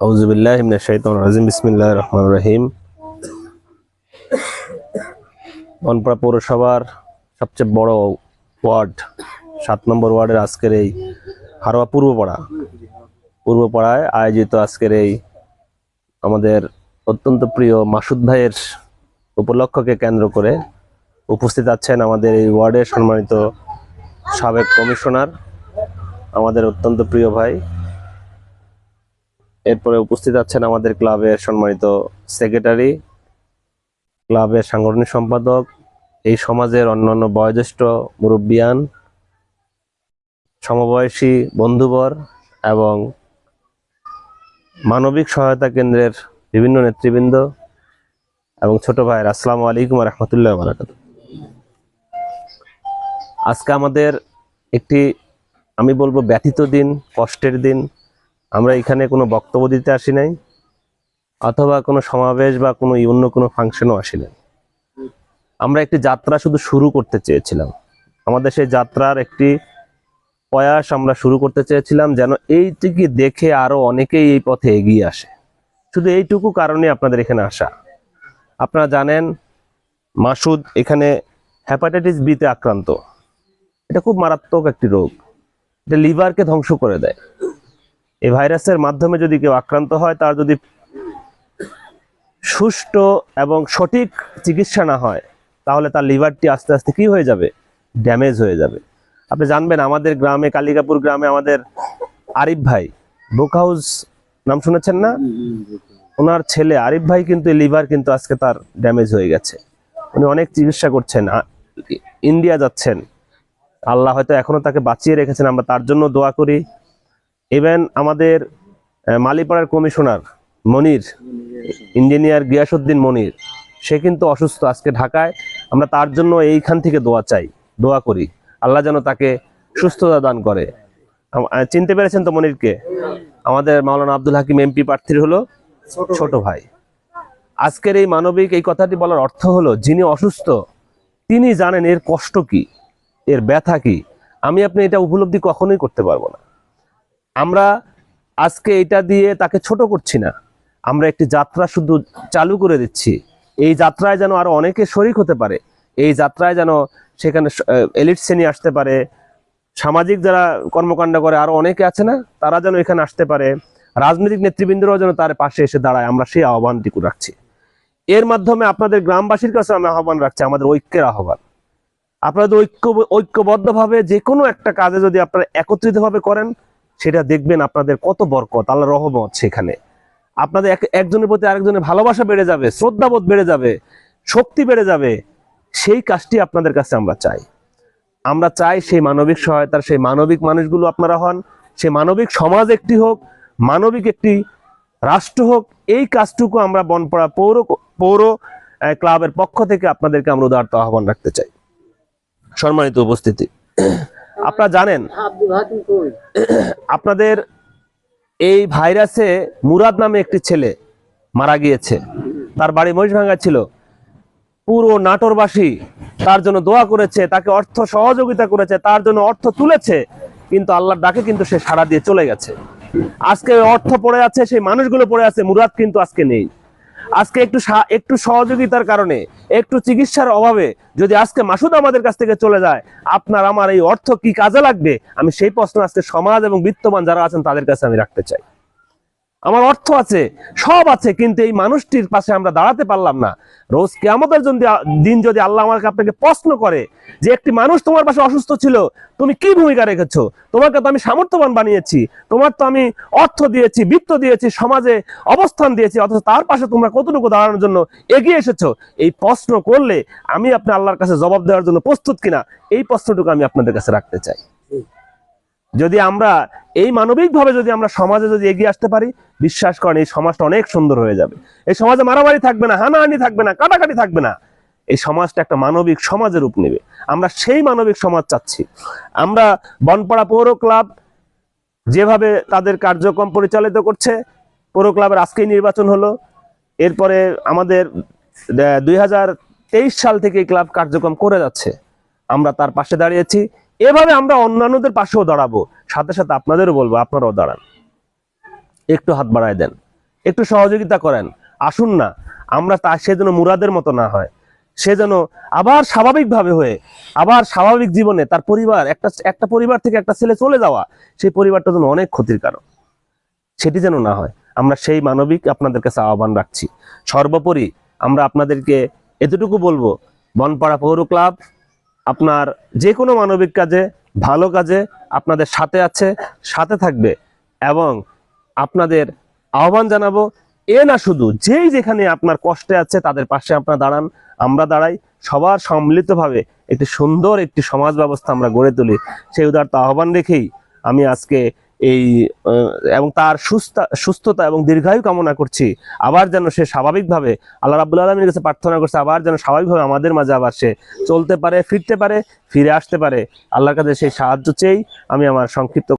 আউজুবিল্লাহ শাইতান রাজিম। বিসমিল্লাহ রহমান রহিম। বনপাড়া পৌরসভার সবচেয়ে বড় ওয়ার্ড, সাত নম্বর ওয়ার্ডের আজকের এই হারোয়া পূর্বপাড়া। পূর্বপাড়ায় আয়োজিত আজকের এই আমাদের অত্যন্ত প্রিয় মাসুদ ভাইয়ের উপলক্ষকে কেন্দ্র করে উপস্থিত আছেন আমাদের এই ওয়ার্ডের সম্মানিত সাবেক কমিশনার, আমাদের অত্যন্ত প্রিয় ভাই এরপরে উপস্থিত আছেন আমাদের ক্লাবের সম্মানিত সেক্রেটারি, ক্লাবের সাংগঠনিক সম্পাদক, এই সমাজের অন্যান্য বয়োজ্যেষ্ঠ মুরব্বিয়ান, সমবয়সী বন্ধুবর এবং মানবিক সহায়তা কেন্দ্রের বিভিন্ন নেতৃবৃন্দ এবং ছোট ভাইয়ের আসসালামু আলাইকুম রহমতুল্লাহ বারাকাত আজকে আমাদের একটি, আমি বলব ব্যথিত দিন, কষ্টের দিন আমরা এখানে কোনো বক্তব্য দিতে আসি নাই, অথবা কোনো সমাবেশ বা কোনো অন্য কোনো ফাংশনও আসি নাই। আমরা একটি যাত্রা শুধু শুরু করতে চেয়েছিলাম। আমাদের সেই যাত্রার একটি প্রয়াস আমরা শুরু করতে চেয়েছিলাম যেন এইটিকে দেখে আরও অনেকেই এই পথে এগিয়ে আসে। শুধু এইটুকু কারণে আপনাদের এখানে আসা। আপনারা জানেন, মাসুদ এখানে হ্যাপাটাইটিস বিতে আক্রান্ত। এটা খুব মারাত্মক একটি রোগ। এটা লিভারকে ধ্বংস করে দেয়। এই ভাইরাসের মাধ্যমে যদি কেউ আক্রান্ত হয়, তার যদি সুষ্ঠু এবং সঠিক চিকিৎসা না হয়, তাহলে তার লিভারটি আস্তে আস্তে কি হয়ে যাবে? ড্যামেজ হয়ে যাবে। আপনি জানবেন, আমাদের গ্রামে, কালিকাপুর গ্রামে আমাদের আরিফ ভাই বুক হাউস নাম শুনেছেন না? ওনার ছেলে আরিফ ভাই কিন্তু লিভার কিন্তু আজকে তার ড্যামেজ হয়ে গেছে। উনি অনেক চিকিৎসা করছেন ইন্ডিয়া যাচ্ছেন। আল্লাহ হয়তো এখনও তাকে বাঁচিয়ে রেখেছেন, আমরা তার জন্য দোয়া করি। ইভেন আমাদের মালিপাড়ার কমিশনার মনির ইঞ্জিনিয়ার গিয়াসুদ্দিন মনির সে কিন্তু অসুস্থ আজকে ঢাকায়। আমরা তার জন্য এইখান থেকে দোয়া চাই দোয়া করি। আল্লাহ যেন তাকে সুস্থতা দান করে। চিনতে পেরেছেন তো মনিরকে? আমাদের মাওলানা আব্দুল হাকিম এমপি প্রার্থীর হলো ছোট ভাই। আজকের এই মানবিক এই কথাটি বলার অর্থ হলো যিনি অসুস্থ তিনি জানেন এর কষ্ট কি এর ব্যথা কি। আমি আপনি এটা উপলব্ধি কখনোই করতে পারব না। আমরা আজকে এটা দিয়ে তাকে ছোট করছি না। আমরা একটি যাত্রা শুধু চালু করে দিচ্ছি। এই যাত্রায় যেন আরও অনেকে শরিক হতে পারে। এই যাত্রায় যেন সেখানে এলিট শ্রেণি আসতে পারে। সামাজিক যারা কর্মকাণ্ড করে আরও অনেকে আছে না, তারা যেন এখানে আসতে পারে। রাজনৈতিক নেতৃবৃন্দরাও যেন তার পাশে এসে দাঁড়ায়। আমরা সেই আহ্বানটুকু রাখছি। এর মাধ্যমে আপনাদের গ্রামবাসীর কাছে আমি আহ্বান রাখছি, আমাদের ঐক্যের আহ্বান। আপনাদের ঐক্য ঐক্যবদ্ধভাবে যে কোনো একটা কাজে যদি আপনারা একত্রিতভাবে করেন সেটা দেখবেন আপনাদের কত বরকত আল্লাহ রহমত সেখানে আপনাদের এক- একজনের প্রতি আরেকজনের ভালোবাসা বেড়ে যাবে, শ্রদ্ধাবোধ বেড়ে যাবে, শক্তি বেড়ে যাবে, সেই কাজটি আপনাদের কাছে আমরা চাই। আমরা চাই সেই মানবিক সহায়তার, সেই মানবিক মানুষগুলো আপনারা হন, সেই মানবিক সমাজ একটি হোক, মানবিক একটি রাষ্ট্র হোক, এই কাজটুকু আমরা বনপাড়া পৌর পৌর ক্লাবের পক্ষ থেকে আপনাদেরকে আমরা উদারত আহ্বান রাখতে চাই। সম্মানিত উপস্থিতি। আপনারা জানেন, আপনাদের এই ভাইরাসে মুরাদ নামে একটি ছেলে মারা গিয়েছে। তার বাড়ি মহিষভাঙ্গা ছিল। পুরো নাটোরবাসী তার জন্য দোয়া করেছে, তাকে অর্থ সহযোগিতা করেছে, তার জন্য অর্থ তুলেছে, কিন্তু আল্লাহর ডাকে কিন্তু সে সাড়া দিয়ে চলে গেছে। আজকে অর্থ পড়ে আছে, সেই মানুষগুলো পড়ে আছে, মুরাদ কিন্তু আজকে নেই। আজকে একটু একটু সহযোগিতার কারণে, একটু চিকিৎসার অভাবে যদি আজকে মাসুদ আমাদের কাছ থেকে চলে যায়, আপনার, আমার এই অর্থ কি কাজে লাগবে? আমি সেই প্রশ্ন আজকে সমাজ এবং বিত্তমান যারা আছেন তাদের কাছে আমি রাখতে চাই। আমার অর্থ আছে, সব আছে, কিন্তু এই মানুষটির পাশে আমরা দাঁড়াতে পারলাম না। রোজ কেমতের যদি দিন যদি আল্লাহ আমাকে আপনাকে প্রশ্ন করে যে একটি মানুষ তোমার পাশে অসুস্থ ছিল, তুমি কি ভূমিকা রেখেছ? তোমাকে তো আমি সামর্থ্যবান বানিয়েছি, তোমার তো আমি অর্থ দিয়েছি, বৃত্ত দিয়েছি, সমাজে অবস্থান দিয়েছি, অথচ তার পাশে তোমরা কতটুকু দাঁড়ানোর জন্য এগিয়ে এসেছ? এই প্রশ্ন করলে আমি আপনি আল্লাহর কাছে জবাব দেওয়ার জন্য প্রস্তুত কিনা, এই প্রশ্নটুকু আমি আপনাদের কাছে রাখতে চাই। যদি আমরা এই মানবিকভাবে যদি আমরা সমাজে যদি এগিয়ে আসতে পারি, বিশ্বাস করেন এই সমাজটা অনেক সুন্দর হয়ে যাবে। এই সমাজে মারামারি থাকবে না, হানাহানি থাকবে না, কাটাকাটি থাকবে না। এই সমাজটা একটা মানবিক সমাজের রূপ নেবে। আমরা সেই মানবিক সমাজ চাচ্ছি। আমরা বনপাড়া পৌর ক্লাব যেভাবে তাদের কার্যক্রম পরিচালিত করছে, পৌর ক্লাবের আজকেই নির্বাচন হলো। এরপরে আমাদের দুই হাজার তেইশ সাল থেকে এই ক্লাব কার্যক্রম করে যাচ্ছে। আমরা তার পাশে দাঁড়িয়েছি। এভাবে আমরা অন্যান্যদের পাশেও দাঁড়াবো। সাথে সাথে আপনাদেরও বলব, আপনারাও দাঁড়ান। একটু হাত বাড়ায় দেন। একটু সহযোগিতা করেন। আসুন না, আমরা তা সে যেন মুরাদের মতো না হয়। সে যেন আবার স্বাভাবিকভাবে হয়ে, আবার স্বাভাবিক জীবনে তার পরিবার, একটা একটা পরিবার থেকে একটা ছেলে চলে যাওয়া, সেই পরিবারটা যেন অনেক ক্ষতির কারণ সেটি যেন না হয়। আমরা সেই মানবিক আপনাদের কাছে আহ্বান রাখছি। সর্বোপরি আমরা আপনাদেরকে এতটুকু বলব, বনপাড়া পৌর ক্লাব আপনার যে কোনো মানবিক কাজে, ভালো কাজে আপনাদের সাথে আছে, সাথে থাকবে এবং আপনাদের আহ্বান জানাব, এ না শুধু, যেই যেখানে আপনার কষ্টে আছে তাদের পাশে আপনারা দাঁড়ান, আমরা দাঁড়াই, সবার সম্মিলিতভাবে একটি সুন্দর একটি সমাজ ব্যবস্থা আমরা গড়ে তুলি। সেই উদারতা আহ্বান রেখেই আমি আজকে এই এবং তার সুস্থ, সুস্থতা এবং দীর্ঘায়ু কামনা করছি। আবার যেন সে স্বাভাবিকভাবে আল্লাহ রাবুল আলমীর কাছে প্রার্থনা করছে, আবার যেন স্বাভাবিকভাবে আমাদের মাঝে আবার সে চলতে পারে, ফিরতে পারে, ফিরে আসতে পারে। আল্লাহর কাছে সেই সাহায্য চেয়েই আমি আমার সংক্ষিপ্ত